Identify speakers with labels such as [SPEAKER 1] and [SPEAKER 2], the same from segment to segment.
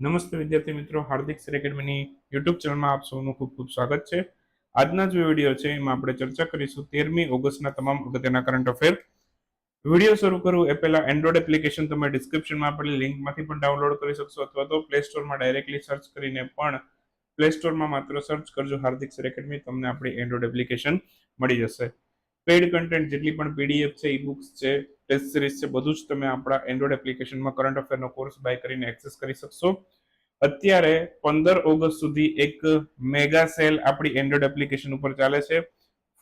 [SPEAKER 1] નમસ્તે વિદ્યાર્થી મિત્રો, હાર્દિક એકેડમીની યુટ્યુબ ચેનલમાં આપ સૌનું ખૂબ ખૂબ સ્વાગત છે. આજના જે વીડિયો છે, એમાં આપણે ચર્ચા કરીશું તેરમી ઓગસ્ટના તમામ અગત્યના કરંટ અફેર વીડિયો શરૂ કરું એ પહેલા એન્ડ્રોઇડ એપ્લિકેશન તમે ડિસ્ક્રિપ્શનમાં આપેલી લિંકમાંથી પણ ડાઉનલોડ કરી શકશો અથવા તો પ્લે સ્ટોરમાં ડાયરેક્ટલી સર્ચ કરીને પણ પ્લે સ્ટોરમાં માત્ર સર્ચ કરજો. હાર્દિક એકેડમી, તમને આપણી એન્ડ્રોઇડ એપ્લિકેશન મળી જશે. પેઇડ કન્ટેન્ટ જેટલી પણ પીડીએફ છે ઈબુક્સ બુક્સ છે ટેસ્ટ સિરીઝ છે, બધું જ તમે આપણા એન્ડ્રોઇડ એપ્લિકેશનમાં કરંટ અફેરનો કોર્સ બાય કરીને એક્સેસ કરી શકશો. અત્યારે પંદર ઓગસ્ટ સુધી એક મેગા સેલ આપણી એન્ડ્રોઇડ એપ્લિકેશન ઉપર ચાલે છે.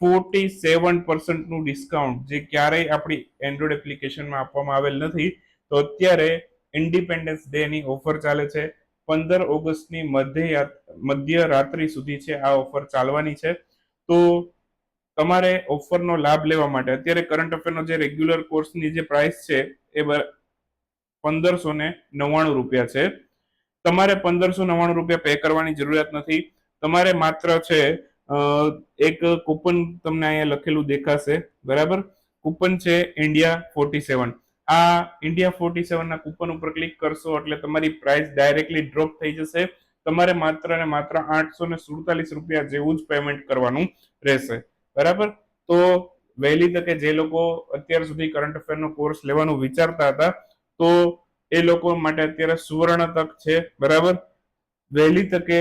[SPEAKER 1] ફોર્ટી સેવન પર્સન્ટનું ડિસ્કાઉન્ટ જે ક્યારેય આપણી એન્ડ્રોઇડ એપ્લિકેશનમાં આપવામાં આવેલ નથી. તો અત્યારે ઇન્ડિપેન્ડન્સ ડે ની ઓફર ચાલે છે. પંદર ઓગસ્ટની મધ્ય મધ્ય રાત્રિ સુધી છે આ ઓફર ચાલવાની છે. તો તમારે ઓફરનો લાભ લેવા માટે. અત્યારે કરંટ અફેરનો જે રેગ્યુલર કોર્સની જે પ્રાઇસ છે, એ પંદરસો ને નવ્વાણું રૂપિયા છે. તમારે પંદરસો નવ્વાણું રૂપિયા પે કરવાની જરૂરિયાત નથી. તમારે માત્ર છે એક કૂપન તમને અહીંયા લખેલું દેખાશે. બરાબર? કૂપન છે ઇન્ડિયા ફોર્ટી સેવન આ ઇન્ડિયા ફોર્ટી સેવનના કૂપન ઉપર ક્લિક કરશો એટલે તમારી પ્રાઇસ ડાયરેક્ટલી ડ્રોપ થઈ જશે. તમારે માત્ર ને માત્ર આઠસો ને સુડતાલીસ રૂપિયા જેવું જ પેમેન્ટ કરવાનું રહેશે. બરાબર? તો વહેલી તકે જે લોકો અત્યાર સુધી કરંટ અફેરનો કોર્સ લેવાનું વિચારતા હતા, તો એ લોકો માટે અત્યારે સુવર્ણ તક છે, બરાબર? વહેલી તકે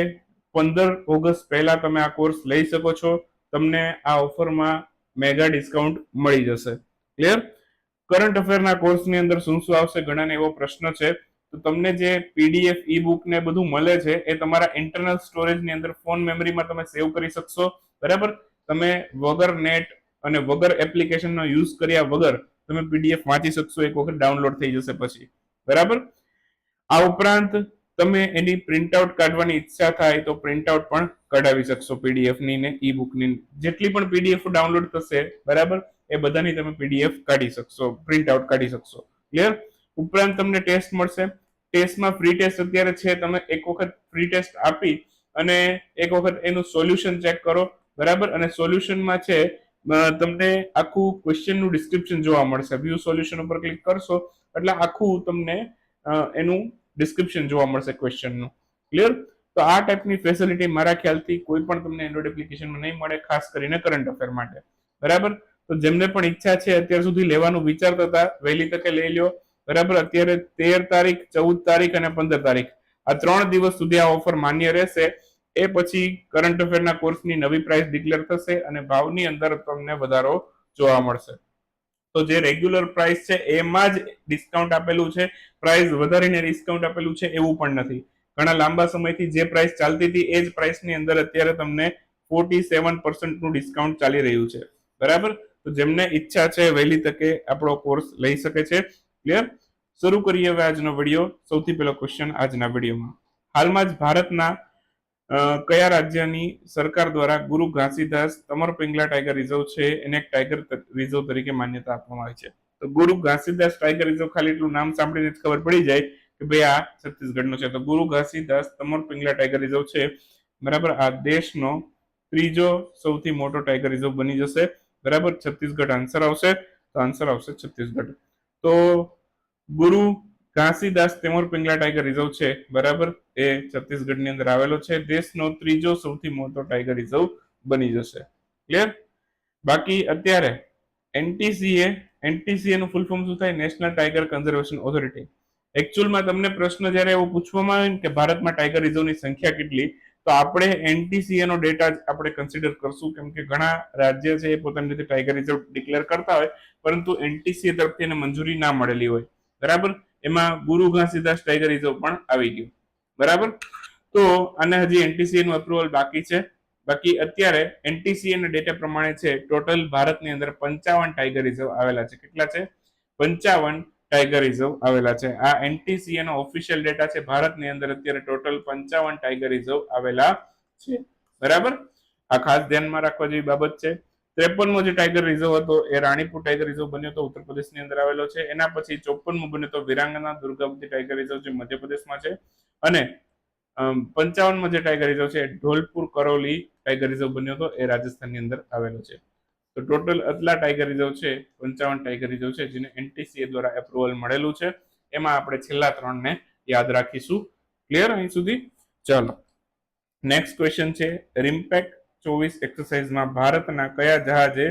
[SPEAKER 1] પંદર ઓગસ્ટ પહેલા તમે આ કોર્સ લઈ શકો છો, તમને આ ઓફરમાં મેગા ડિસ્કાઉન્ટ મળી જશે. ક્લિયર કરંટ અફેરના કોર્સની અંદર શું શું આવશે ઘણાને એવો પ્રશ્ન છે. તો તમને જે પીડીએફ ઈ બુક ને બધું મળે છે, એ તમારા ઇન્ટરનલ સ્ટોરેજની અંદર ફોન મેમરીમાં તમે સેવ કરી શકશો, બરાબર? તમે વગર નેટ અને વગર એપ્લિકેશનનો યુઝ કર્યા વગર તમે પીડીએફ વાંચી શકશો, એક વખત ડાઉનલોડ થઈ જશે પછી. બરાબર? આ ઉપરાંત તમે એની પ્રિન્ટઆઉટ કાઢવાની ઈચ્છા થાય તો પ્રિન્ટઆઉટ પણ કઢાવી શકશો પીડીએફની ને ઈ બુકની જેટલી પણ પીડીએફ ડાઉનલોડ થશે, બરાબર? એ બધાની તમે પીડીએફ કાઢી શકશો પ્રિન્ટઆઉટ કાઢી શકશો. ક્લિયર ઉપરાંત તમને ટેસ્ટ મળશે. ટેસ્ટમાં ફ્રી ટેસ્ટ અત્યારે છે, તમે એક વખત ફ્રી ટેસ્ટ આપી અને એક વખત એનું સોલ્યુશન ચેક કરો. બરાબર? અને સોલ્યુશનમાં છે તમને આખું ક્વેશ્ચનનું ડિસ્ક્રિપ્શન જોવા મળશે. વ્યૂ સોલ્યુશન ઉપર ક્લિક કરશો, એટલે આખું તમને એનું ડિસ્ક્રિપ્શન જોવા મળશે ક્વેશ્ચનનું. ક્લિયર તો આ ટાઈપની ફેસિલિટી મારા ખ્યાલથી કોઈ પણ તમને એન્ડ્રોઇડ એપ્લિકેશનમાં નહીં મળે, ખાસ કરીને કરંટ અફેર માટે. બરાબર? તો જેમને પણ ઈચ્છા છે, અત્યાર સુધી લેવાનું વિચારતા હતા, વહેલી તકે લઈ લ્યો. બરાબર? અત્યારે તેર તારીખ, ચૌદ તારીખ અને પંદર તારીખ. આ ત્રણ દિવસ સુધી આ ઓફર માન્ય રહેશે. એ પછી કરંટ અફેરના કોર્સની નવી પ્રાઇસ ડિક્લેર થશે અને ભાવની અંદર તમને વધારો જોવા મળશે. તો જે રેગ્યુલર પ્રાઇસ છે, એમાં જ ડિસ્કાઉન્ટ આપેલું છે. પ્રાઇસ વધારીને ડિસ્કાઉન્ટ આપેલું છે, એવું પણ નથી. ઘણા લાંબા સમયથી જે પ્રાઇસ ચાલતી હતી, એ જ પ્રાઇસની અંદર અત્યારે તમને ફોર્ટી સેવન પર્સન્ટનું ડિસ્કાઉન્ટ ચાલી રહ્યું છે. બરાબર? તો જેમને ઈચ્છા છે, વહેલી તકે આપણો કોર્સ લઈ શકે છે. ક્લિયર શરૂ કરીએ હવે આજનો વીડિયો સૌથી પહેલો ક્વેશ્ચન આજના વિડીયોમાં હાલમાં જ ભારતના કયા રાજ્યની સરકાર દ્વારા ગુરુ ઘાસીદાસ તમર પિંગલા ટાઈગર રિઝર્વ છે? એને એક ટાઈગર રિઝર્વ તરીકે માન્યતા આપવામાં આવી છે. તો ગુરુ ઘાસીદાસ ટાઈગર રિઝર્વ ખાલી એટલું નામ સાંભળીને જ ખબર પડી જાય કે ભાઈ આ છત્તીસગઢનો છે. તો ગુરુ ઘાસીદાસ તમર પિંગલા ટાઈગર રિઝર્વ છે. બરાબર, આ દેશનો ત્રીજો સૌથી મોટો ટાઈગર રિઝર્વ બની જશે. બરાબર, છત્તીસગઢ આન્સર આવશે. તો આન્સર આવશે છત્તીસગઢ. તો ગુરુ ઘાસીદાસ તેમોર પિંગલા ટાઈગર રિઝર્વ છે, બરાબર? એ છત્તીસગઢની અંદર આવેલો છે. દેશનો ત્રીજો સૌથી મોટો ટાઈગર રિઝર્વ બની જશે. ક્લિયર બાકી અત્યારે એનટીસીએ એનટીસીએ નું ફૂલ ફોર્મ શું થાય? નેશનલ ટાઈગર કન્ઝર્વેશન ઓથોરિટી એકચ્યુઅલમાં તમને પ્રશ્ન જ્યારે એવો પૂછવામાં આવે કે ભારતમાં ટાઈગર રિઝર્વની સંખ્યા કેટલી, તો આપણે એનટીસીએ નો ડેટા જ આપણે કન્સિડર કરશું. કેમ કે ઘણા રાજ્ય છે એ પોતાની રીતે ટાઈગર રિઝર્વ ડિક્લેર કરતા હોય, પરંતુ એનટીસીએ તરફથી એને મંજૂરી ના મળેલી હોય. બરાબર? એમાં ગુરુ ઘાસીદાસ ટાઈગર પણ આવી ગયું. બરાબર? તો આને હજી એનટીસીએ નું અપ્રુવલ બાકી છે. બાકી અત્યારે એનટીસીએ ના ડેટા પ્રમાણે છે ટોટલ ભારતની અંદર પંચાવન ટાઈગર રિઝર્વ આવેલા છે. કેટલા છે? પંચાવન ટાઈગર રિઝર્વ આવેલા છે. આ એનટીસીએ નો ઓફિશિયલ ડેટા છે, ભારતની અંદર અત્યારે ટોટલ પંચાવન ટાઈગર રિઝર્વ આવેલા છે. બરાબર? આ ખાસ ધ્યાનમાં રાખવા જેવી બાબત છે. ત્રેપનમો જે ટાઈગર રિઝર્વ હતો, એ રાણીપુર ટાઈગર રિઝર્વ બન્યો હતો ઉત્તર પ્રદેશની અંદર આવેલો છે. એના પછી ચોપનમો બન્યો હતો વિરાંગના દુર્ગાવતી ટાઈગર રિઝર્વ જે મધ્યપ્રદેશમાં છે. અને પંચાવનમાં જે ટાઈગર રિઝર્વ છે, ઢોલપુર કરોલી ટાઈગર રિઝર્વ બન્યો હતો એ રાજસ્થાનની અંદર આવેલો છે. તો ટોટલ આટલા ટાઈગર રિઝર્વ છે, પંચાવન ટાઈગર રિઝર્વ છે, જેને એનટીસીએ દ્વારા એપ્રુવલ મળેલું છે. એમાં આપણે છેલ્લા ત્રણને યાદ રાખીશું. ક્લિયર અહીં સુધી? ચાલો. નેક્સ્ટ ક્વેશ્ચન છે રિમ્પેક્ટ ચોવીસ એક્સરસાઇઝમાં ભારતના કયા જહાજે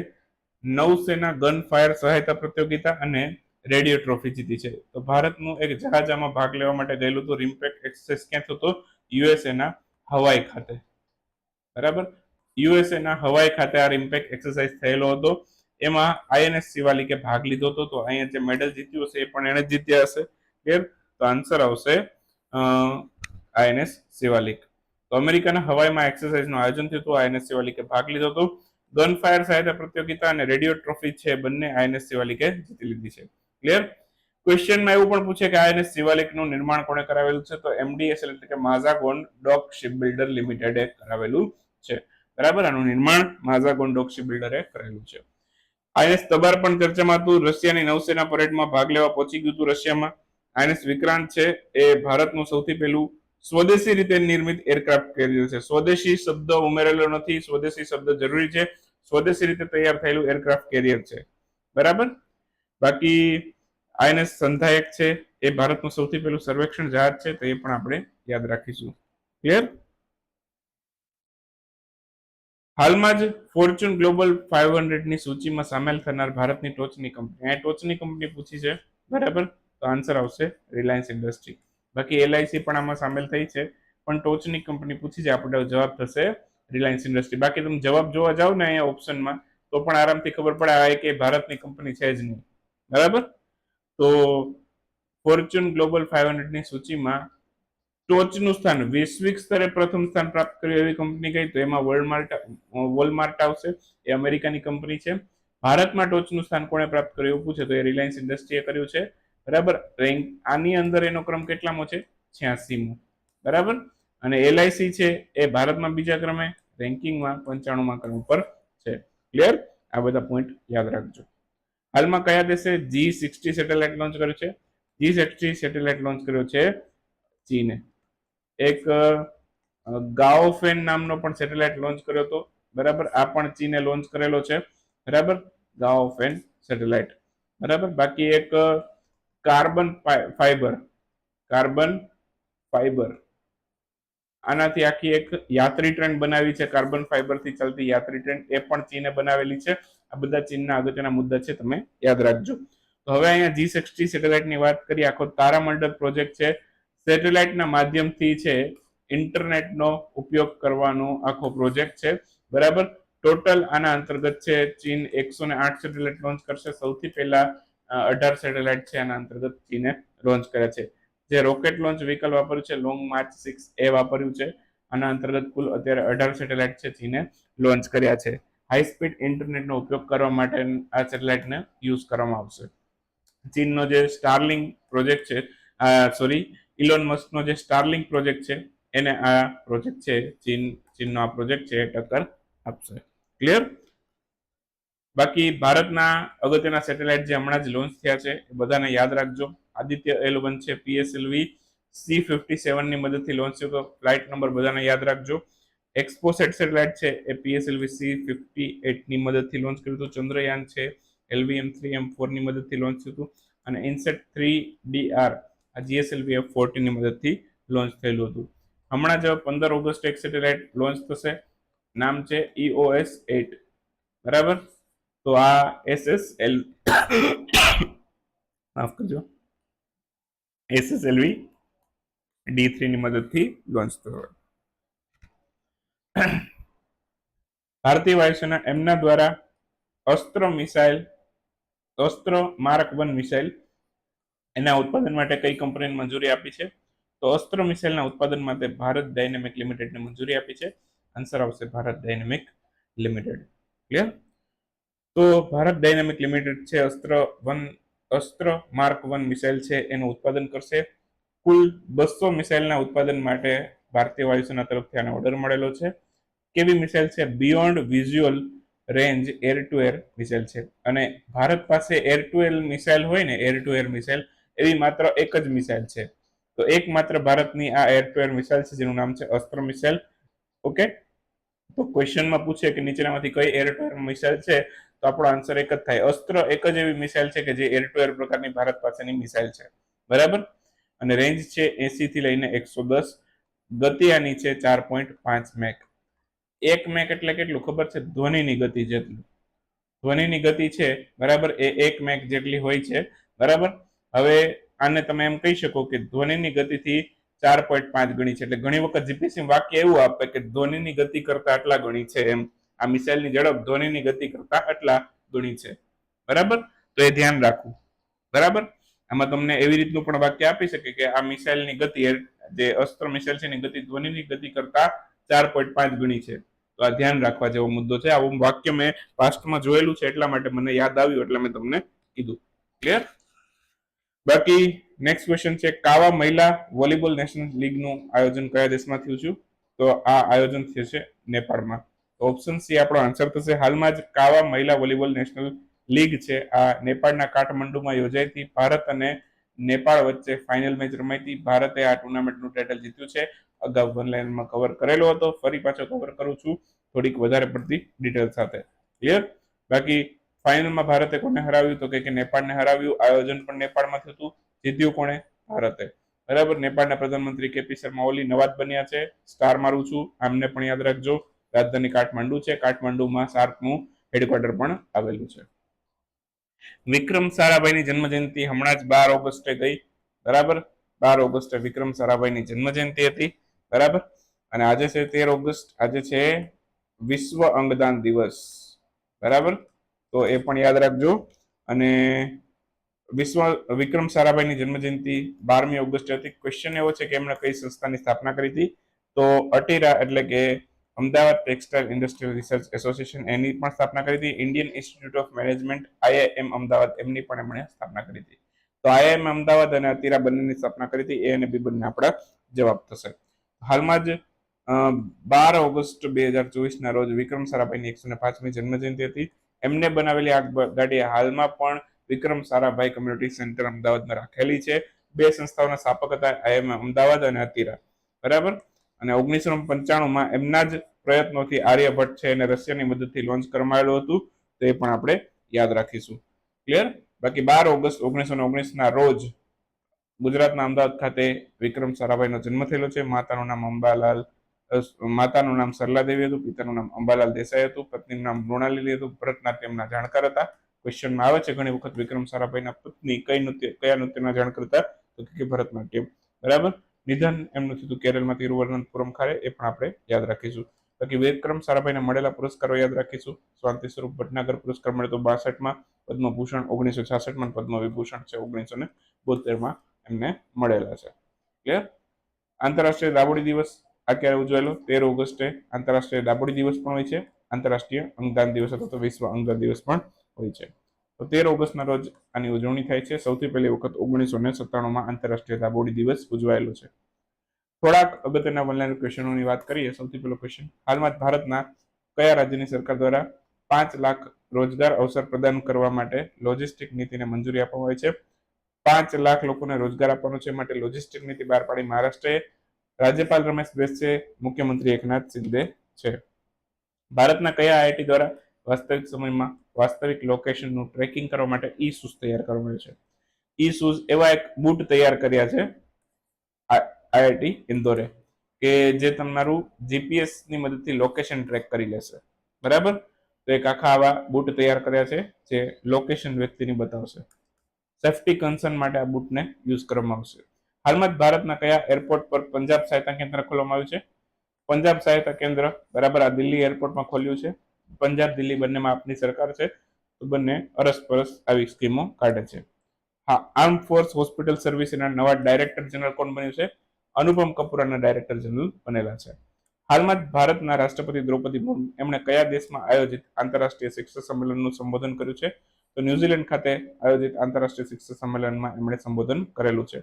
[SPEAKER 1] નૌસેના ગન ફાયર સહાયતા પ્રતિયોગિતા અને રેડિયો ટ્રોફી જીતી છે? તો ભારતનું એક જહાજ આમાં ભાગ લેવા માટે ગયેલું હતું. રિમ્પેક્ટ એક્સરસાઇઝ ક્યાં થતો? યુએસએના હવાઈ ખાતે. બરાબર? યુએસએના હવાઈ ખાતે આ રિમ્પેક્ટ એક્સરસાઇઝ થયેલો હતો. એમાં આઈએનએસ શિવાલિકે ભાગ લીધો હતો. તો અહીંયા જે મેડલ જીત્યું હશે એ પણ એણે જીત્યા હશે. ક્લિયર? તો આન્સર આવશે આઈએનએસ શિવાલિક. તો અમેરિકાના હવાઈમાં એક્સરસાઇઝનું આયોજન થયું હતું. આઈએનએસ શિવાલિકે ભાગ લીધો હતો. ગન ફાયર સહાયતા પ્રતિયોગિતા અને રેડિયો ટ્રોફી છે બંને આઈએનએસ શિવાલિકે જીતી લીધી છે. ક્લિયર ક્વેશ્ચનમાં એવું પણ પૂછે કે આઈએનએસ શિવાલિકનું નિર્માણ કોણે કરાવેલું છે? તો એમડીએસ એટલે કે માઝાગોન ડોક શિપ બિલ્ડર લિમિટેડે કરાવેલું છે. બરાબર? આનું નિર્માણ માઝાગોન ડોક શિપ બિલ્ડરે કરેલું છે. આઈએનએસ તબાર પણ ચર્ચામાં હતું. રશિયાની નૌસેના પરેડમાં ભાગ લેવા પહોંચી ગયું હતું રશિયામાં. આઈએનએસ વિક્રાંત છે. એ ભારતનું સૌથી પહેલું સ્વદેશી રીતે નિર્મિત એરક્રાફ્ટ કેરિયર છે. સ્વદેશી શબ્દ ઉમેરેલો નથી. સ્વદેશી શબ્દ જરૂરી છે. સ્વદેશી રીતે તૈયાર થયેલું એરક્રાફ્ટ કેરિયર છે. બરાબર? બાકી આઈએનએસ સંધાયક છે. એ ભારતનું સૌથી પહેલું સર્વેક્ષણ જહાજ છે. તો એ પણ આપણે યાદ રાખીશું. ક્લિયર હાલમાં જ ફોર્ચ્યુન ગ્લોબલ ફાઈવ હંડ્રેડની સૂચિમાં સામેલ થનાર ભારતની ટોચની કંપની આ ટોચની કંપની પૂછી છે. બરાબર? તો આન્સર આવશે રિલાયન્સ ઇન્ડસ્ટ્રી બાકી એલઆઈસી પણ આમાં સામેલ થઈ છે. પણ ટોચની કંપની પૂછી છે, આપણે જવાબ થશે રિલાયન્સ ઇન્ડસ્ટ્રી બાકી તમે જવાબ જોવા જાઓ ને અહીંયા ઓપ્શનમાં, તો પણ આરામથી ખબર પડે, આ કે ભારતની કંપની છે જ નહીં. બરાબર? તો ફોર્ચ્યુન ગ્લોબલ ફાઈવ હંડ્રેડની સૂચિમાં ટોચનું સ્થાન, વૈશ્વિક સ્તરે પ્રથમ સ્થાન પ્રાપ્ત કર્યું એવી કંપની કઈ? તો એમાં વોલમાર્ટ વોલમાર્ટ આવશે, એ અમેરિકાની કંપની છે. ભારતમાં ટોચનું સ્થાન કોણે પ્રાપ્ત કર્યું પૂછે, તો એ રિલાયન્સ ઇન્ડસ્ટ્રીએ કર્યું છે. બરાબર? રેન્ક આની અંદર એનો ક્રમ કેટલામો છે? છ્યાસીમો. બરાબર? અને એલઆઈસી છે એ ભારતમાં બીજા ક્રમે, રેન્કિંગમાં પંચાણુંમાં ક્રમ પર છે. ક્લિયર આ બધા પોઈન્ટ યાદ રાખજો. હાલમાં કયા દેશે જી સિક્સટી સેટેલાઇટ લોન્ચ કર્યું છે? જી સિક્સટી સેટેલાઇટ લોન્ચ કર્યો છે ચીને. એક ગાઓફેન નામનો પણ સેટેલાઇટ લોન્ચ કર્યો હતો. બરાબર? આ પણ ચીને લોન્ચ કરેલો છે. બરાબર? ગાઓફેન સેટેલાઇટ બરાબર? બાકી એક કાર્બન ફાઈબર. Carbon fibre. આનાથી આખી એક યાત્રી ટ્રેન બનાવી છે. કાર્બન ફાઈબરથી ચાલતી યાત્રી ટ્રેન એ પણ ચીને બનાવેલી છે. આ બધા ચીનના અગત્યના મુદ્દા છે, તમે યાદ રાખજો. તો હવે અહીંયા જી સિક્સટી સેટેલાઇટની વાત કરીએ. આખો તારામંડળ પ્રોજેક્ટ છે. સેટેલાઇટના માધ્યમથી છે, ઇન્ટરનેટનો ઉપયોગ કરવાનો આખો પ્રોજેક્ટ છે. બરાબર? ટોટલ આના અંતર્ગત છે, ચીન એકસો ને આઠ સેટેલાઇટ લોન્ચ કરશે. સૌથી પહેલા અઢાર સેટેલાઇટ છે આના અંતર્ગત ચીને લોન્ચ કર્યા છે. જે રોકેટ લોન્ચ વ્હીકલ વાપર્યું છે લોંગ માર્ચ સિક્સ એ વાપર્યું છે. આના અંતર્ગત કુલ અત્યારે અઢાર સેટેલાઇટ છે ચીને લોન્ચ કર્યા છે. હાઈ સ્પીડ ઇન્ટરનેટનો ઉપયોગ કરવા માટે આ સેટેલાઇટને યુઝ કરવામાં આવશે. ચીનનો જે સ્ટારલિંગ પ્રોજેક્ટ છે સોરી ઇલોન મસ્કનો જે સ્ટારલિંગ પ્રોજેક્ટ છે, એને આ પ્રોજેક્ટ છે, ચીન, ચીનનો આ પ્રોજેક્ટ છે એ ટક્કર આપશે. ક્લિયર બાકી ભારતના અગત્યના સેટેલાઇટ જે હમણાં જ લોન્ચ થયા છે, એ બધાને યાદ રાખજો. આદિત્ય એલ વન છે પીએસએલવી સી ફિફ્ટી સેવનની મદદથી લોન્ચ થયો તો ફ્લાઇટ નંબર બધાને યાદ રાખજો. એક્સપોસેટ સેટેલાઇટ છે, એ પીએસએલવી સી ફિફ્ટી એટની મદદથી લોન્ચ કર્યું હતું. ચંદ્રયાન છે એલવીએમ થ્રી એમ ફોરની મદદથી લોન્ચ થયું હતું. અને ઇન્સેટ થ્રી ડીઆર આ જીએસએલવી એફ ફોર્ટીનની મદદથી લોન્ચ થયેલું હતું. હમણાં જ પંદર ઓગસ્ટ એક સેટેલાઇટ લોન્ચ થશે. નામ છે ઈઓએસ એટ બરાબર? તો આ એસએસએલ માફ કરજો. એસએસએલવી ડી થ્રીની મદદથી લોન્ચ થયો ભારતીય વાયુસેના એમના દ્વારા Astra missile, Astra mark one missile એના ઉત્પાદન માટે કઈ કંપનીને મંજૂરી આપી છે? તો અસ્ત્ર મિસાઇલના ઉત્પાદન માટે ભારત ડાયનેમિક લિમિટેડને મંજૂરી આપી છે. આન્સર આવશે ભારત ડાયનેમિક લિમિટેડ ક્લિયર તો ભારત ડાયનેમિક લિમિટેડ છે Astra one, Astra mark one missile છે, એનું ઉત્પાદન કરશે. કુલ બસો મિસાઇલના ઉત્પાદન માટે ભારતીય વાયુસેના તરફથી આને ઓર્ડર મળેલો છે. કેવી મિસાઇલ છે? Beyond visual range air to air missile છે. અને ભારત પાસે એર ટુ એર મિસાઇલ હોય ને એર ટુ એર મિસાઇલ, એવી માત્ર એક જ મિસાઇલ છે. તો એક માત્ર ભારતની આ એર ટુ એર મિસાઇલ છે, જેનું નામ છે અસ્ત્ર મિસાઇલ. ઓકે? તો ક્વેશ્ચનમાં પૂછે કે નીચેનામાંથી કઈ એર ટુ એર મિસાઇલ છે? તો આપણો આન્સર એક જ થાય. અસ્ત્ર એક જ એવી મિસાઇલ છે કે જે એર ટુ એર પ્રકારની ભારત પાસેની મિસાઇલ છે. બરાબર? અને રેન્જ છે એસી થી લઈને એકસો દસ. ગતિ આની છે ચાર પોઈન્ટ પાંચ મેક એક મેક એટલે કેટલું? ખબર છે? ધ્વનિની ગતિ જેટલું. ધ્વનિની ગતિ છે, બરાબર? એ એક મેક જેટલી હોય છે. બરાબર? હવે આને તમે એમ કહી શકો કે ધ્વનિની ગતિથી ચાર પોઈન્ટ પાંચ ગણી છે. એટલે ઘણી વખત જીપીસી વાક્ય એવું આપે કે ધ્વનિની ગતિ કરતા આટલા ગણી છે એમ. આ મિસાઇલની ઝડપ ધ્વનિની ગતિ કરતા આટલા ગણી છે. બરાબર? તો એ ધ્યાન રાખવું. બરાબર? આમાં તમને એવી રીતનું પણ વાક્ય આપી શકે કે આ મિસાઇલની ગતિ જે અસ્ત્ર મિસાઇલ છે એની ગતિ ધ્વનિની ગતિ કરતા ચાર પોઈન્ટ પાંચ ગણી છે. તો આ ધ્યાન રાખવા જેવો મુદ્દો છે. આવું વાક્ય મેં પાસ્ટમાં જોયેલું છે એટલા માટે મને યાદ આવ્યું એટલે મેં તમને કીધું. ક્લિયર બાકી નેક્સ્ટ ક્વેશ્ચન છે, કાવા મહિલા વોલીબોલ નેશનલ લીગનું આયોજન કયા દેશમાં થયું છું? તો આ આયોજન થશે છે ઓપ્શન સી આપણો આન્સર થશે. હાલમાં જ કાવા મહિલા વોલીબોલ નેશનલ લીગ છે. આ નેપાળના કાઠમંડુમાં યોજાઈ હતી. ભારત અને નેપાળ વચ્ચે ફાઇનલ મેચ રમાઈ ભારતે આ ટુર્નામેન્ટનું ટાઇટલ જીત્યું છે. અગાઉ ઓનલાઈનમાં કવર કરેલો હતો. ફરી પાછો કવર કરું છું. થોડીક વધારે પડતી ડિટેલ સાથે. ક્લિયર બાકી ફાઇનલમાં ભારતે કોને હરાવ્યું? તો કે નેપાળને હરાવ્યું. આયોજન પણ નેપાળમાં થતું. જીત્યું કોણે? ભારતે. બરાબર? નેપાળના પ્રધાનમંત્રી કેપી શર્મા ઓલી નવાજ બન્યા છે. સ્ટાર મારું છું. આમને પણ યાદ રાખજો. રાજધાની કાઠમાંડુ છે. કાઠમાંડુમાં સાર્કનું હેડક્વાર્ટર પણ આવેલું છે. વિક્રમ સારાભાઈની જન્મજયંતિ હમણાં જ બાર ઓગસ્ટે ગઈ. બરાબર? બાર ઓગસ્ટે વિક્રમ સારાભાઈની જન્મ જયંતિ હતી. બરાબર? અને આજે છે તેર ઓગસ્ટ. આજે છે વિશ્વ અંગદાન દિવસ. બરાબર? તો એ પણ યાદ રાખજો. અને વિશ્વ, વિક્રમ સારાભાઈની જન્મજયંતિ બારમી ઓગસ્ટે હતી. ક્વેશ્ચન એવો છે કે એમણે કઈ સંસ્થાની સ્થાપના કરી હતી? તો અટીરા એટલે કે Ahmedabad textile industrial research association એની પણ સ્થાપના કરી હતી. Indian institute of management IIM Ahmedabad, એમની પણ એમણે સ્થાપના કરી હતી. તો આઈઆઈએમ અમદાવાદ અને અતિરા બંનેની સ્થાપના કરી હતી. એ અને બી બંને આપણા જવાબ થશે. હાલમાં જ બાર ઓગસ્ટ બે હજાર ચોવીસના રોજ વિક્રમ સારાભાઈની એકસો ને પાંચમી જન્મજયંતિ હતી. એમને બનાવેલી આ ગાડી હાલમાં પણ વિક્રમ સારાભાઈ કમ્યુનિટી સેન્ટર અમદાવાદમાં રાખેલી છે. બે સંસ્થાઓના સ્થાપક હતા આઈએમ અમદાવાદ અને અતિરા. બરાબર? અને ઓગણીસો પંચાણુંમાં એમના જ પ્રયત્નોથી આર્યભટ્ટ છે અને રશિયાની મદદથી લોન્ચ કરવામાં હતું. તો એ પણ આપણે યાદ રાખીશું. ક્લિયર બાકી બાર ઓગસ્ટ ઓગણીસો ને ઓગણીસના રોજ ગુજરાતના અમદાવાદ ખાતે વિક્રમ સારાભાઈનો જન્મ થયેલો છે. માતાનું નામ અંબાલાલ માતાનું નામ સરલાદેવી હતું, પિતાનું નામ અંબાલાલ દેસાઈ હતું, પત્નીનું નામ મૃણાલીલી હતું, ભરતનાટ્યમના જાણકાર હતા. ક્વેશ્ચનમાં આવે છે, ઘણી વખત વિક્રમ સારાભાઈના પત્ની કઈ નૃત્ય, કયા નૃત્યના જાણકાર હતા? તો કે ભરતનાટ્યમ. બરાબર? નિધન એમનું થયું કેરળમાં તિરુવનંતપુરમ ખાતે, એ પણ આપણે યાદ રાખીશું. બાકી વિક્રમ સારાભાઈને મળેલા પુરસ્કારો યાદ રાખીશું. શાંતિ સ્વરૂપ ભટનાગર પુરસ્કાર મળ્યો તો બાસઠમાં, પદ્મભૂષણ ઓગણીસો છાસઠમાં પદ્મ વિભૂષણ છે ઓગણીસો ને બોતેરમાં એમને મળેલા છે. ક્લિયર આંતરરાષ્ટ્રીય દાબોડી દિવસ આ ક્યારે ઉજવાયેલો? તેર ઓગસ્ટે આંતરરાષ્ટ્રીય દાબોડી દિવસ પણ હોય છે. આંતરરાષ્ટ્રીય અંગદાન દિવસ અથવા તો વિશ્વ અંગદાન દિવસ પણ હોય છે. તો તેર ઓગસ્ટના રોજ આની ઉજવણી થાય છે. સૌથી પહેલી વખત ઓગણીસો ને સત્તાણુંમાં આંતરરાષ્ટ્રીય દાબોડી દિવસ ઉજવાયેલો છે. થોડાક અગત્યના વલનાર ક્વેશ્ચનોની વાત કરીએ, સૌથી પહેલો ક્વેશ્ચન હાલમાં ભારતના કયા રાજ્યની સરકાર દ્વારા પાંચ લાખ રોજગાર અવસર પ્રદાન કરવા માટે લોજિસ્ટિક નીતિને મંજૂરી આપવામાં આવી છે? પાંચ લાખ લોકોને રોજગાર આપવાનો છે માટે લોજિસ્ટિક નીતિ બહાર પાડી મહારાષ્ટ્રએ રાજ્યપાલ રમેશ બેસે, મુખ્યમંત્રી એકનાથ શિંદે છે. ભારતના કયા આઈઆઈટી દ્વારા વાસ્તવિક સમયમાં વાસ્તવિક લોકેશનનું ટ્રેકિંગ કરવા માટે ઈ શૂઝ તૈયાર કરવામાં આવે છે. ઈ શૂઝ એવા એક બૂટ તૈયાર કર્યા છે આઈઆઈટી ઇન્દોરે કે જે તમારું જીપીએસની મદદથી લોકેશન ટ્રેક કરી લેશે. બરાબર? તો એક આખા આવા બૂટ તૈયાર કર્યા છે જે લોકેશન વ્યક્તિની બતાવશે. સેફટી કન્સર્ન માટે આ બૂટને યુઝ કરવામાં આવશે. હાલમાં જ ભારતના કયા એરપોર્ટ પર પંજાબ સહાયતા કેન્દ્ર ખોલવામાં આવ્યું છે? પંજાબ સહાયતા કેન્દ્ર બરાબર આ દિલ્હી એરપોર્ટમાં ખોલ્યું છે. પંજાબ, દિલ્હી બંનેમાં આપની સરકાર છે, તો બંને અરસપરસ આવી સ્કીમો કાઢે છે. હા આર્મ ફોર્સ હોસ્પિટલ સર્વિસના નવા ડાયરેક્ટર જનરલ કોણ બન્યું છે? અનુપમ કપૂરાના ડાયરેક્ટર જનરલ બનેલા છે. હાલમાં જ ભારતના રાષ્ટ્રપતિ દ્રૌપદી મુર્મુ, એમણે કયા દેશમાં આયોજિત આંતરરાષ્ટ્રીય શિક્ષક સંમેલનનું સંબોધન કર્યું છે? તો ન્યુઝીલેન્ડ ખાતે આયોજિત આંતરરાષ્ટ્રીય શિક્ષક સંમેલનમાં એમણે સંબોધન કરેલું છે.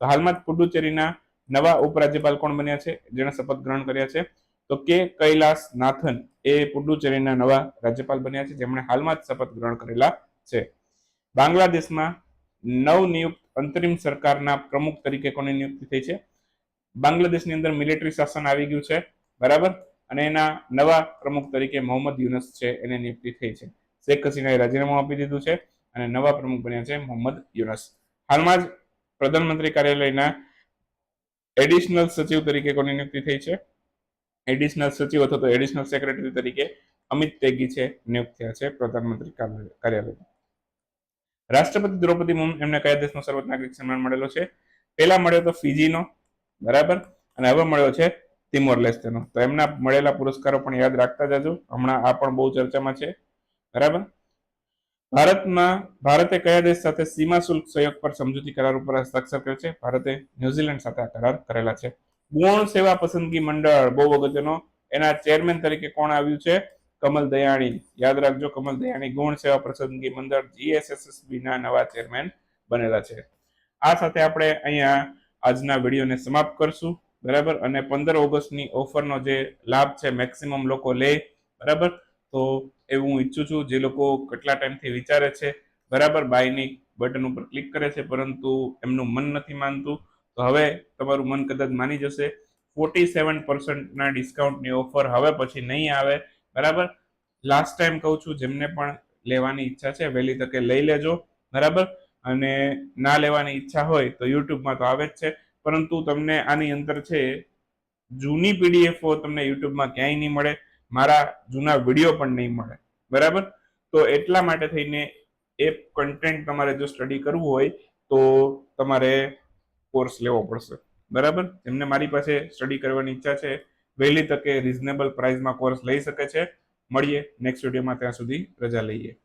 [SPEAKER 1] તો હાલમાં જ પુડુચેરીના નવા ઉપરાજ્યપાલ કોણ બન્યા છે? જેણે શપથ ગ્રહણ કર્યા છે. તો કે કૈલાસ નાથન એ પુડુચેરીના નવા રાજ્યપાલ બન્યા છે, જેમણે હાલમાં જ શપથ ગ્રહણ કરેલા છે. બાંગ્લાદેશમાં નવનિયુક્ત અંતરિમ સરકારના પ્રમુખ તરીકે કોની નિયુક્તિ થઈ છે? બાંગ્લાદેશની અંદર મિલિટરી શાસન આવી ગયું છે, બરાબર? અને એના નવા પ્રમુખ તરીકે મોહમ્મદ યુનસ છે, એને નિયુક્તિ થઈ છે. શેખ હસીનાએ રાજીનામું આપી દીધું છે અને નવા પ્રમુખ બન્યા છે મોહમ્મદ યુનસ. હાલમાં જ પ્રધાનમંત્રી કાર્યાલયના એડિશનલ સચિવ તરીકે કોની નિયુક્તિ થઈ છે? એડિશનલ સચિવ અથવા તો એડિશનલ સેક્રેટરી તરીકે અમિત તેગી છે, નિયુક્ત થયા છે પ્રધાનમંત્રી કાર્યાલય રાષ્ટ્રપતિ દ્રૌપદી મુર્મુ એમને કયા દેશનો સર્વોચ્ચ નાગરિક સન્માન મળેલો છે? પહેલા મળ્યો તો ફિજીનો, બરાબર? અને હવે મળ્યો છે તિમોર લેસ્તેનો તો એમના મળેલા પુરસ્કારો પણ યાદ રાખતા જજો. હમણાં આ પણ બહુ ચર્ચામાં છે. બરાબર? ભારતમાં, ભારતે કયા દેશ સાથે સીમા શુલ્ક સહયોગ પર સમજૂતી કરાર ઉપર હસ્તાક્ષર કર્યો છે? ભારતે ન્યુઝીલેન્ડ સાથે આ કરાર કરેલા છે. ગુણ સેવા પસંદગી મંડળ, બહુ અગત્યનો. એના ચેરમેન તરીકે કોણ આવ્યું છે? કમલ દયાણી. યાદ રાખજો, કમલ દયાણી ગુણ સેવા પસંદગી મંડળ જીએસએસએસબી ના નવા ચેરમેન બનેલા છે. આ સાથે આપણે અહીંયા આજના વિડીયોને સમાપ્ત કરશું, બરાબર? અને પંદર ઓગસ્ટની ઓફરનો જે લાભ છે મેક્સિમમ લોકો લે, બરાબર? તો એવું હું ઈચ્છું છું, જે લોકો કેટલા ટાઈમથી વિચારે છે, બરાબર? બાયની બટન ઉપર ક્લિક કરે છે, પરંતુ એમનું મન નથી માનતું. તો હવે તમારું મન કદાચ માની જશે ફોર્ટી સેવન પર્સન્ટના ડિસ્કાઉન્ટની ઓફર હવે પછી નહીં આવે, બરાબર? લાસ્ટ ટાઈમ કહું છું, જેમને પણ લેવાની ઈચ્છા છે, વહેલી તકે લઈ લેજો, બરાબર? અને ના લેવાની ઈચ્છા હોય તો યુટ્યુબમાં તો આવે જ છે, પરંતુ તમને આની અંદર છે, જૂની પીડીએફઓ તમને યુટ્યુબમાં ક્યાંય નહીં મળે, મારા જૂના વીડિયો પણ નહીં મળે, બરાબર? તો એટલા માટે થઈને એ કન્ટેન્ટ તમારે જો સ્ટડી કરવું હોય, તો તમારે કોર્સ લેવો પડશે. બરાબર? જેમને મારી પાસે સ્ટડી કરવાની ઈચ્છા છે. વહેલી તકે રિઝનેબલ પ્રાઇસમાં કોર્સ લઈ શકે છે. મળીએ નેક્સ્ટ વિડીયોમાં ત્યાં સુધી રજા લઈએ.